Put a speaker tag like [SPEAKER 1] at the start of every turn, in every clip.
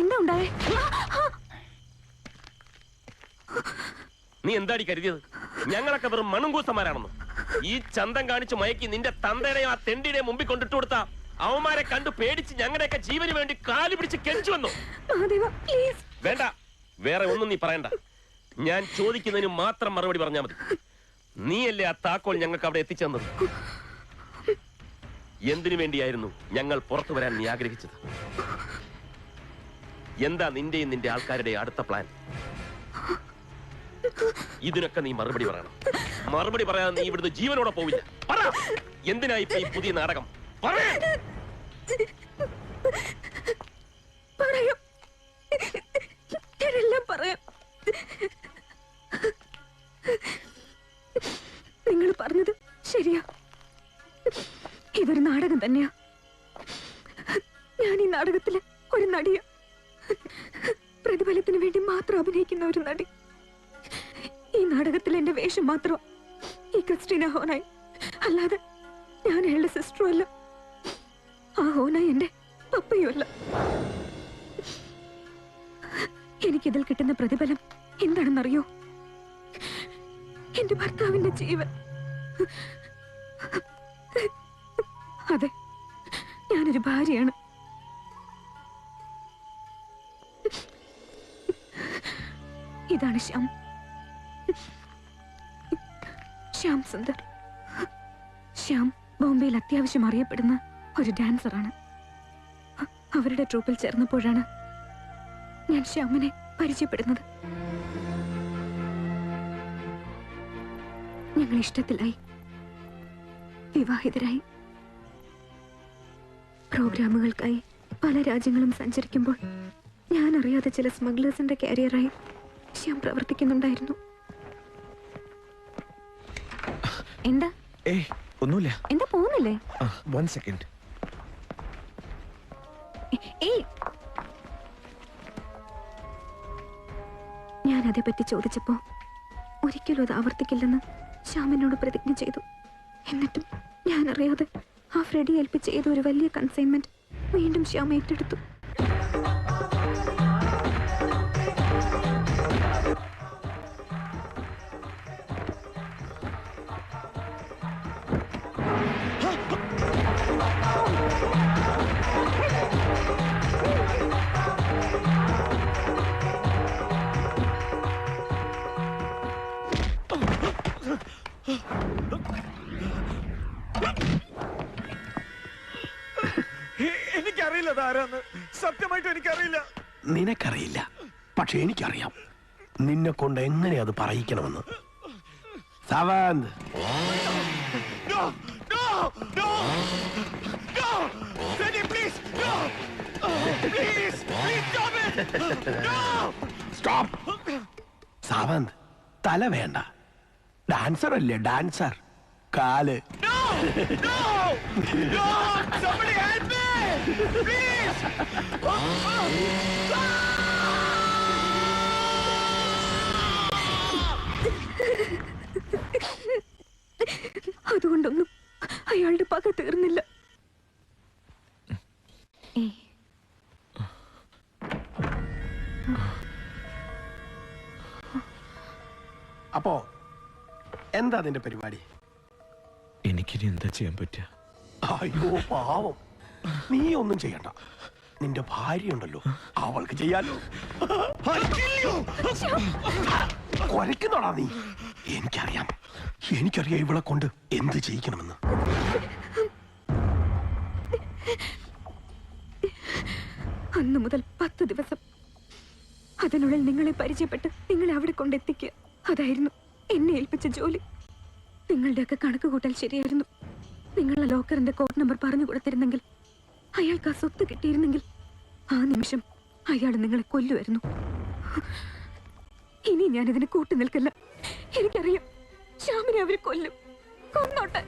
[SPEAKER 1] എന്താ ഉണ്ടായേ?
[SPEAKER 2] നീ എന്താടി കരുതിയത്? ഞങ്ങളൊക്കെ വെറും മണുങ്കൂസന്മാരാണെന്ന് ഈ ചന്തം കാണിച്ച് മയക്കി നിന്റെ തന്തയുടെയും ആ തെണ്ടിയുടെയും മുമ്പിൽ കൊണ്ടിട്ട് കൊടുത്ത അവന്മാരെ കണ്ടു പേടിച്ച് ഞങ്ങളുടെയൊക്കെ ജീവന് വേണ്ടി കാലു പിടിച്ച് കെഞ്ചു വന്നു. വേണ്ട. വേറെ ഒന്നും നീ പറയണ്ട. ഞാൻ ചോദിക്കുന്നതിന് മാത്രം മറുപടി പറഞ്ഞാൽ മതി. നീയല്ലേ ആ താക്കോൾ ഞങ്ങൾക്ക് അവിടെ എത്തിച്ചെന്നത് എന്തിനു വേണ്ടിയായിരുന്നു ഞങ്ങൾ പുറത്തു വരാൻ നീ ആഗ്രഹിച്ചത്? എന്താ നിന്റെയും നിന്റെ ആൾക്കാരുടെയും അടുത്ത പ്ലാൻ? ഇതിനൊക്കെ നീ മറുപടി പറയണം. മറുപടി പറയാൻ നീ ഇവിടുന്ന് ജീവനോടെ പോവില്ല. പറ! എന്തിനാ ഇപ്പൊ ഈ പുതിയ നാടകം? പറയാം.
[SPEAKER 1] നിങ്ങൾ പറഞ്ഞത് ശരിയാ. ഇതൊരു നാടകം തന്നെയാ. ഞാൻ ഈ നാടകത്തിലെ ഒരു നടിയാ. പ്രതിഫലത്തിന് വേണ്ടി മാത്രം അഭിനയിക്കുന്ന ഒരു നടി. ഈ നാടകത്തിൽ എന്റെ വേഷം മാത്രം ഈ ക്രിസ്റ്റീന ഹോനായി. അല്ലാതെ ഞാൻ അയാളുടെ സിസ്റ്ററും അല്ല. ആ ഹോനായി എന്റെ പപ്പയുമല്ല എനിക്കിതിൽ കിട്ടുന്ന പ്രതിഫലം എന്താണെന്നറിയോ? എന്റെ ഭർത്താവിന്റെ ജീവൻ. അതെ ഞാനൊരു ഭാര്യയാണ്. ഇതാണ് ശ്യാം. ശ്യാം സുന്ദർ. ശ്യാം ബോംബെയിൽ അത്യാവശ്യം അറിയപ്പെടുന്ന ഒരു ഡാൻസറാണ്. അവരുടെ ട്രൂപ്പിൽ ചേർന്നപ്പോഴാണ് ഞാൻ ശ്യാമിനെ പരിചയപ്പെടുന്നത്. ഞങ്ങൾ ഇഷ്ടത്തിലായി. വിവാഹിതരായി. പ്രോഗ്രാമുകൾക്കായി പല രാജ്യങ്ങളും സഞ്ചരിക്കുമ്പോൾ ഞാൻ അറിയാതെ ചില സ്മഗ്ലേഴ്സിന്റെ കാരിയറായി ശ്യാം പ്രവർത്തിക്കുന്നുണ്ടായിരുന്നു. എന്താ?
[SPEAKER 3] ഏയ് ഒന്നുമില്ല.
[SPEAKER 1] എന്താ പോകുന്നില്ലേ?
[SPEAKER 3] വൺ സെക്കൻഡ്
[SPEAKER 1] ഏയ്. ഞാൻ അതേപ്പറ്റി ചോദിച്ചപ്പോ ഒരിക്കലും അത് ആവർത്തിക്കില്ലെന്ന് ശ്യാമിനോട് പ്രതിജ്ഞ ചെയ്തു. എന്നിട്ടും ഞാൻ അറിയാതെ ആ ഫ്രെഡി ഏൽപ്പിച്ച ഏതോ ഒരു വലിയ കൺസൈൻമെന്റ് വീണ്ടും ശ്യാം ഏറ്റെടുത്തു.
[SPEAKER 3] സത്യമായിട്ടും എനിക്കറിയില്ല.
[SPEAKER 4] നിനക്കറിയില്ല. പക്ഷെ എനിക്കറിയാം. നിന്നെ കൊണ്ട് എങ്ങനെ അത് പറയിക്കണമെന്ന്. സവാന്ത്. സാവന്ത് തല വേണ്ട. ഡാൻസർ അല്ലേ ഡാൻസർ കാൽ.
[SPEAKER 3] No! No! Somebody help me! Please!
[SPEAKER 1] അതുകൊണ്ടൊന്നും അയാളുടെ പക തീർന്നില്ല
[SPEAKER 4] അപ്പോ എന്താ അതിന്റെ പരിപാടി
[SPEAKER 3] എനിക്കിനി എന്താ ചെയ്യാൻ പറ്റുക?
[SPEAKER 4] അയ്യോ പാവം. നീ ഒന്നും ചെയ്യണ്ട. നിന്റെ ഭാര്യ ഉണ്ടല്ലോ അവൾക്ക് ചെയ്യാലോ. കൊരക്കുന്നോടാ നീ. എനിക്കറിയാം. എനിക്കറിയാം ഇവളെ കൊണ്ട് എന്ത് ചെയ്യിക്കണമെന്ന്.
[SPEAKER 1] അന്നു മുതൽ പത്ത് ദിവസം അതിനുള്ളിൽ നിങ്ങളെ പരിചയപ്പെട്ട് നിങ്ങളെ അവിടെ കൊണ്ടെത്തിക്കുക. അതായിരുന്നു എന്നെ ഏൽപ്പിച്ച ജോലി. നിങ്ങളുടെയൊക്കെ കണക്ക് കൂട്ടൽ ശരിയായിരുന്നു. നിങ്ങളുടെ ലോക്കറിന്റെ കോഡ് നമ്പർ പറഞ്ഞു കൊടുത്തിരുന്നെങ്കിൽ അയാൾക്ക് ആ സ്വത്ത് കിട്ടിയിരുന്നെങ്കിൽ ആ നിമിഷം അയാൾ നിങ്ങളെ കൊല്ലുമായിരുന്നു. ഇനി ഞാൻ ഇതിന് കൂട്ടു നിൽക്കില്ല. എനിക്കറിയാം ശ്യാമിനെ അവർ കൊല്ലും. കൊന്നോട്ടെ.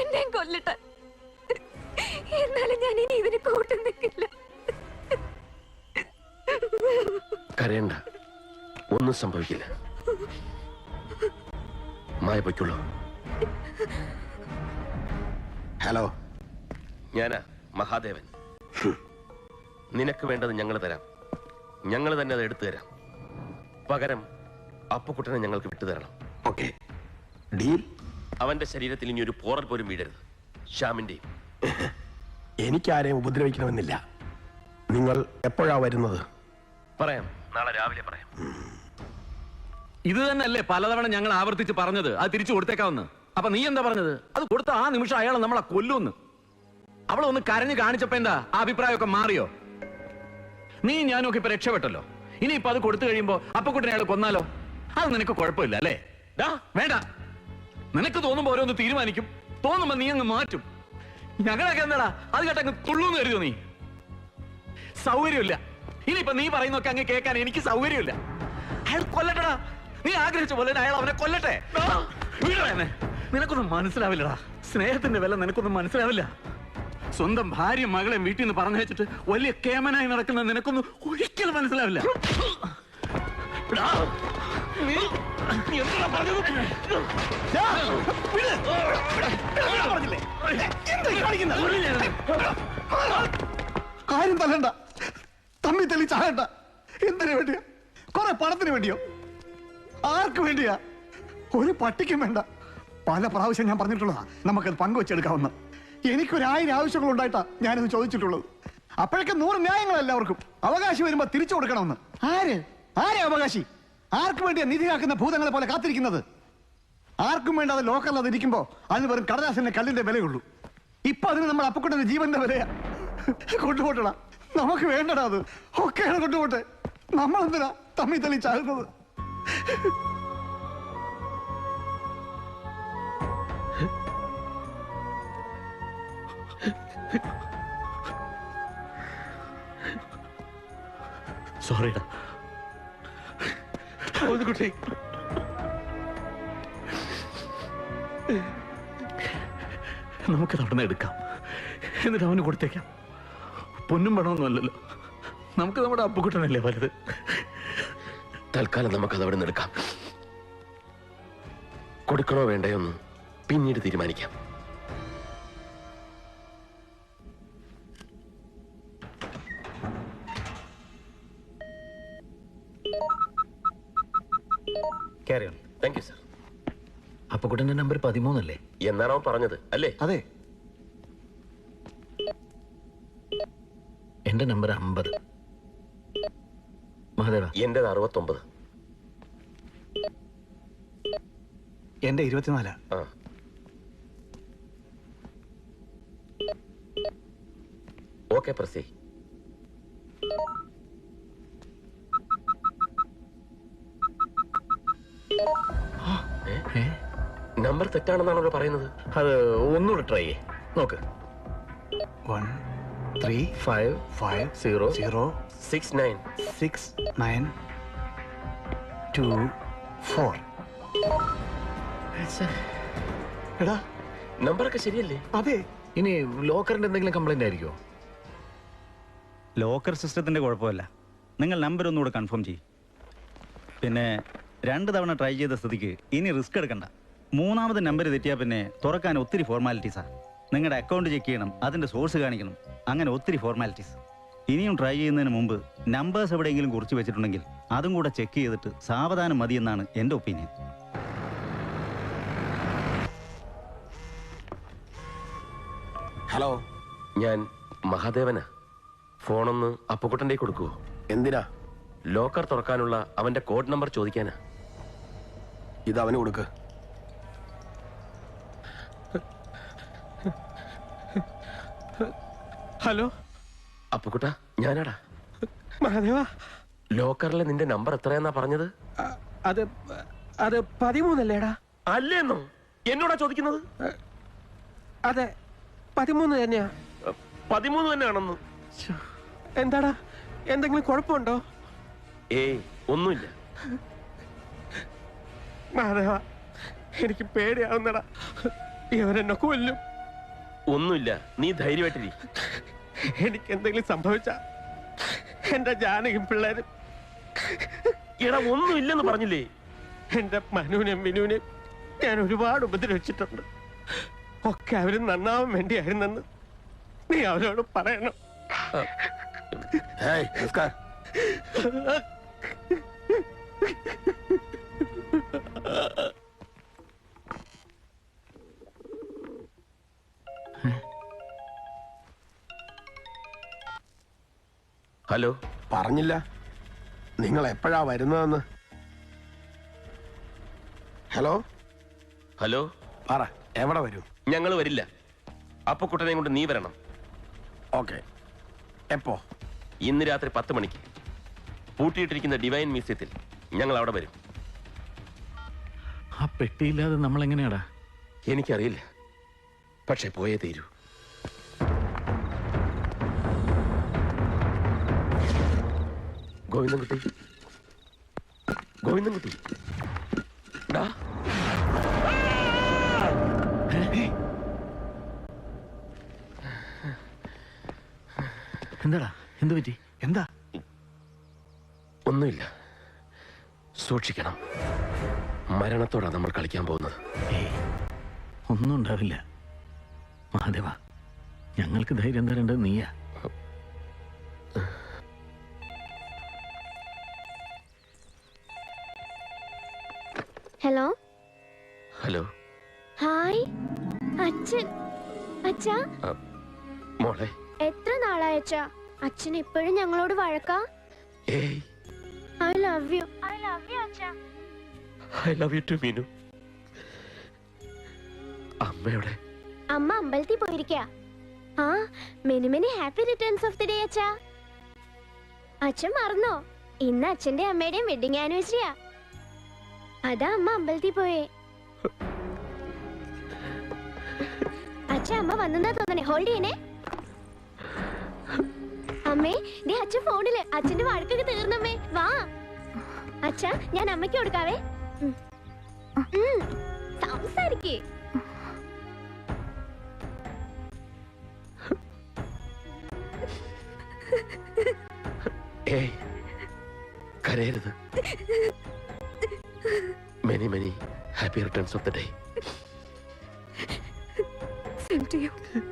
[SPEAKER 1] എന്നെയും കൊല്ലട്ടെ. എന്നാലും ഞാൻ ഇനി ഇതിന് കൂട്ടു നിൽക്കില്ല.
[SPEAKER 2] കരയണ്ട. ഒന്നും സംഭവിക്കില്ല. മായ പൊയ്ക്കുള്ളൂ.
[SPEAKER 4] ഹലോ.
[SPEAKER 2] ഞാനാ മഹാദേവൻ. നിനക്ക് വേണ്ടത് ഞങ്ങൾ തരാം. ഞങ്ങൾ തന്നെ അത് എടുത്തു തരാം. പകരം അപ്പുക്കുട്ടനെ ഞങ്ങൾക്ക് വിട്ടുതരണം
[SPEAKER 4] ഓക്കെ. ഡീൽ?
[SPEAKER 2] അവന്റെ ശരീരത്തിൽ ഇനി ഒരു പോറൽ പോലും വീടരുത് ശ്യാമിന്റെയും.
[SPEAKER 4] എനിക്കാരെയും ഉപദ്രവിക്കണമെന്നില്ല. നിങ്ങൾ എപ്പോഴാ വരുന്നത്?
[SPEAKER 2] പറയാം. നാളെ രാവിലെ പറയാം.
[SPEAKER 5] ഇത് തന്നെയല്ലേ പലതവണ ഞങ്ങൾ ആവർത്തിച്ച് പറഞ്ഞത്. അത് തിരിച്ചു കൊടുത്തേക്കാവുന്ന. അപ്പൊ നീ എന്താ പറഞ്ഞത്? അത് കൊടുത്ത ആ നിമിഷം അയാൾ നമ്മളെ കൊല്ലുമെന്ന് അവളൊന്ന് കരഞ്ഞു കാണിച്ചപ്പോ എന്താ? ആ അഭിപ്രായമൊക്കെ മാറിയോ? നീ ഞാനൊക്കെ ഇപ്പൊ രക്ഷപ്പെട്ടല്ലോ. ഇനി ഇപ്പൊ അത് കൊടുത്തു കഴിയുമ്പോ അപ്പക്കുട്ടനെ അയാൾ കൊന്നാലോ? അത് നിനക്ക് കുഴപ്പമില്ല അല്ലേ? വേണ്ട. നിനക്ക് തോന്നുമ്പോ ഓരോന്ന് തീരുമാനിക്കും. തോന്നുമ്പോ നീ അങ്ങ് മാറ്റും. ഞങ്ങളൊക്കെ എന്താടാ? അത് കേട്ടങ്ങ് തുള്ളൂന്ന് കരുതോ നീ? സൗകര്യമില്ല. ഇനിയിപ്പൊ നീ പറയുന്നൊക്കെ അങ്ങ് കേൾക്കാൻ എനിക്ക് സൗകര്യമില്ല. അയാൾ കൊല്ലട്ടടാ. നീ ആഗ്രഹിച്ച പോലെ അയാൾ അവനെ കൊല്ലട്ടെ. നിനക്കൊന്നും മനസ്സിലാവില്ലടാ. സ്നേഹത്തിന്റെ വില നിനക്കൊന്നും മനസ്സിലാവില്ല. സ്വന്തം ഭാര്യ മകളെ വീട്ടിൽ നിന്ന് പറഞ്ഞയച്ചിട്ട് വലിയ കേമനായി നടക്കുന്ന നിനക്കൊന്നും ഒരിക്കലും മനസ്സിലാവില്ല?
[SPEAKER 6] കാര്യം തല്ലണ്ട. തമ്മി തെളി ചാകണ്ട എന്തിനു വേണ്ടിയോ? കൊറേ പണത്തിന് വേണ്ടിയോ? ആർക്ക് വേണ്ടിയാ? ഒരു പട്ടിക്കും വേണ്ട. പല പ്രാവശ്യം ഞാൻ പറഞ്ഞിട്ടുള്ളതാ നമുക്കത് പങ്കുവെച്ചെടുക്കാവുന്ന. എനിക്കൊരായിരം ആവശ്യങ്ങൾ ഉണ്ടായിട്ടാ ഞാനിത് ചോദിച്ചിട്ടുള്ളത്. അപ്പോഴൊക്കെ നൂറ് ന്യായങ്ങൾ എല്ലാവർക്കും. അവകാശി വരുമ്പോ തിരിച്ചു കൊടുക്കണമെന്ന്. ആര്? ആരെ അവകാശി? ആർക്കും വേണ്ടിയാ നിധി കാക്കുന്ന ഭൂതങ്ങളെ പോലെ കാത്തിരിക്കുന്നത്? ആർക്കും വേണ്ടാതെ ലോക്കൽ അത് ഇരിക്കുമ്പോ അതിന് വെറും കടലാസിന്റെ കല്ലിന്റെ വിലയുള്ളൂ. ഇപ്പൊ അതിന് നമ്മൾ അപ്പക്കുട്ടന്റെ ജീവന്റെ വിലയാ. കൊണ്ടുപോട്ടടാ. നമുക്ക് വേണ്ടടാ അത്. ഒക്കെയാണ് കൊണ്ടുപോട്ടെ. നമ്മളെന്തിനാ തമ്മിൽ തെളിച്ചാകുന്നത് തള്ളി ചാകുന്നത്
[SPEAKER 5] സോറിടാ
[SPEAKER 2] കുട്ടി.
[SPEAKER 5] നമുക്ക് അവിടെ എടുക്കാം. എന്നിട്ട് അവന് കൊടുത്തേക്കാം. പൊന്നും പണമൊന്നും അല്ലല്ലോ. നമുക്ക് നമ്മുടെ അപ്പുക്കുട്ടനല്ലേ വലുത്.
[SPEAKER 2] തൽക്കാലം നമുക്കത് അവിടെ നിന്ന് എടുക്കാം. കൊടുക്കണോ വേണ്ടയോ എന്ന് പിന്നീട് തീരുമാനിക്കാം. താങ്ക് യു സർ
[SPEAKER 5] അപ്പുക്കുട്ടന്റെ നമ്പർ പതിമൂന്നല്ലേ?
[SPEAKER 2] എന്നാണ് അവൻ പറഞ്ഞത്? അല്ലേ?
[SPEAKER 6] അതെ.
[SPEAKER 5] എന്റെ നമ്പർ അമ്പത്. മഹാദേവ.
[SPEAKER 2] എന്റെ അറുപത്തൊമ്പത്.
[SPEAKER 6] എന്റെ ഇരുപത്തിനാലാ.
[SPEAKER 2] ആ. ഓക്കെ പ്രസി? നമ്പർ തെറ്റാണെന്നാണല്ലോ പറയുന്നത്.
[SPEAKER 5] അത് ഒന്നുകൂടെ ട്രൈ ചെയ്യേ. നോക്ക്.
[SPEAKER 6] One three
[SPEAKER 5] five
[SPEAKER 6] five
[SPEAKER 5] zero
[SPEAKER 6] zero
[SPEAKER 2] six nine.
[SPEAKER 6] Six nine two four. എടാ.
[SPEAKER 2] നമ്പറൊക്കെ ശരിയല്ലേ?
[SPEAKER 6] അതെ.
[SPEAKER 5] ഇനി ലോക്കറിന്റെ എന്തെങ്കിലും കംപ്ലൈന്റ് ആയിരിക്കുമോ
[SPEAKER 7] ലോക്കർ സിസ്റ്റത്തിന്റെ കുഴപ്പമല്ല. നിങ്ങൾ നമ്പർ ഒന്നുകൂടെ കൺഫേം ചെയ്യും. പിന്നെ രണ്ട് തവണ ട്രൈ ചെയ്ത സ്ഥിതിക്ക് ഇനി റിസ്ക് എടുക്കണ്ട. മൂന്നാമത് നമ്പർ തെറ്റിയാൽ പിന്നെ തുറക്കാൻ ഒത്തിരി ഫോർമാലിറ്റീസാണ് നിങ്ങളുടെ അക്കൗണ്ട് ചെക്ക് ചെയ്യണം അതിന്റെ സോഴ്സ് കാണിക്കണം. അങ്ങനെ ഒത്തിരി ഫോർമാലിറ്റീസ് ഇനിയും ട്രൈ ചെയ്യുന്നതിന് മുമ്പ് നമ്പേഴ്സ് എവിടെയെങ്കിലും കുറിച്ച് വെച്ചിട്ടുണ്ടെങ്കിൽ അതും കൂടെ ചെക്ക് ചെയ്തിട്ട് സാവധാനം മതിയെന്നാണ് എന്റെ ഒപ്പീനിയൻ
[SPEAKER 4] ഹലോ.
[SPEAKER 2] ഞാൻ മഹാദേവനാ. ഫോണൊന്ന് അപ്പുക്കുട്ടന്റെ കൊടുക്കുവോ?
[SPEAKER 4] എന്തിനാ?
[SPEAKER 2] ലോക്കർ തുറക്കാനുള്ള അവന്റെ കോഡ് നമ്പർ ചോദിക്കാനാ.
[SPEAKER 4] ഇത് അവന് കൊടുക്ക്.
[SPEAKER 3] ഹലോ.
[SPEAKER 2] അപ്പുക്കുട്ട ഞാനാടാ.
[SPEAKER 3] മഹാദേവ.
[SPEAKER 2] ലോക്കറിലെ നിന്റെ നമ്പർ എത്രയെന്നാ പറഞ്ഞത്?
[SPEAKER 3] അത് അത് പതിമൂന്നല്ലേടാ?
[SPEAKER 2] അല്ലേന്നോ. എന്നോടാ ചോദിക്കുന്നത്?
[SPEAKER 3] അതെ പതിമൂന്ന് തന്നെയാ.
[SPEAKER 2] പതിമൂന്ന് തന്നെയാണെന്ന്.
[SPEAKER 3] എന്താടാ? എന്തെങ്കിലും കുഴപ്പമുണ്ടോ?
[SPEAKER 2] ഏയ് ഒന്നുമില്ല.
[SPEAKER 3] മാധവ എനിക്ക് പേടിയാവുന്നടാ. ഇവരെന്നെ കൊല്ലും.
[SPEAKER 2] ഒന്നുമില്ല നീ ധൈര്യമായിട്ടിരി.
[SPEAKER 3] എനിക്ക് എന്തെങ്കിലും സംഭവിച്ച എന്റെ ജാനകിയും പിള്ളേരും.
[SPEAKER 2] എടാ ഒന്നുമില്ലെന്ന് പറഞ്ഞില്ലേ?
[SPEAKER 3] എന്റെ മനുവിനെയും മിനുവിനെയും ഞാൻ ഒരുപാട് ഉപദ്രവിച്ചിട്ടുണ്ട്. ഒക്കെ അവർ നന്നാവാൻ വേണ്ടിയായിരുന്നെന്ന് നീ അവരോട് പറയണം.
[SPEAKER 2] ഹലോ.
[SPEAKER 4] പറഞ്ഞില്ല. നിങ്ങൾ എപ്പോഴാ വരുന്നതെന്ന്? ഹലോ?
[SPEAKER 2] ഹലോ.
[SPEAKER 4] പറ എവിടെ വരും?
[SPEAKER 2] ഞങ്ങൾ വരില്ല. അപ്പക്കുട്ടനെയും കൊണ്ട് നീ വരണം.
[SPEAKER 4] ഓക്കെ. എപ്പോ?
[SPEAKER 2] ഇന്ന് രാത്രി പത്ത് മണിക്ക്. പൂട്ടിയിട്ടിരിക്കുന്ന ഡിവൈൻ മ്യൂസിയത്തിൽ ഞങ്ങൾ അവിടെ വരും.
[SPEAKER 5] ആ പെട്ടിയില്ലാതെ നമ്മൾ എങ്ങനെയാടാ
[SPEAKER 2] എനിക്കറിയില്ല. പക്ഷെ പോയേ തീരൂ. ഗോവിന്ദൻകുട്ടി. ഗോവിന്ദൻകുട്ടി.
[SPEAKER 5] എന്താടാ? എന്ത് പറ്റി? എന്താ?
[SPEAKER 2] ഒന്നുമില്ല. സൂക്ഷിക്കണം. മരണത്തോടാ നമ്മൾ കളിക്കാൻ പോകുന്നത്.
[SPEAKER 5] ഒന്നും ഉണ്ടാവില്ല. മഹാദേവ ഞങ്ങൾക്ക് ധൈര്യം തരേണ്ടത് നീയാ.
[SPEAKER 8] ഹലോ?
[SPEAKER 2] ഹലോ?
[SPEAKER 8] ഹായ്. അച്ഛൻ അച്ഛാ?
[SPEAKER 2] മോളെ.
[SPEAKER 8] എത്ര നാളായി അച്ഛാ? അച്ഛൻ എപ്പോഴും ഞങ്ങളോട് വഴക്കാ?
[SPEAKER 2] ഏയ്.
[SPEAKER 8] I love you I love you അച്ഛാ.
[SPEAKER 2] I love you too Meenu. അമ്മയുടെ
[SPEAKER 8] അമ്മ അമ്പലത്തിൽ പോയിരിക്ക. ആ many many happy returns of the day അച്ഛാ. അച്ഛൻ മറന്നോ? ഇന്ന് അച്ഛന്റെ അമ്മയുടെയും വെഡിങ് ആനിവേഴ്സറിയാ അതാ അമ്മ അമ്പലത്തിൽ പോയേ. അച്ഛൻ അമ്മ വന്നെന്നാ തോന്നണേ? ഹോൾഡ് ചെയ്യണേ. അമ്മേ ദേ അച്ഛൻ ഫോണിൽ അച്ഛന്റെ വഴക്കൊക്കെ തീർന്നമ്മേ. വാ. അച്ഛ ഞാൻ അമ്മയ്ക്ക് കൊടുക്കാവേ. സംസാരിക്കേ.
[SPEAKER 2] കരയരുത്. Many many happy returns of the day.
[SPEAKER 1] Same to you.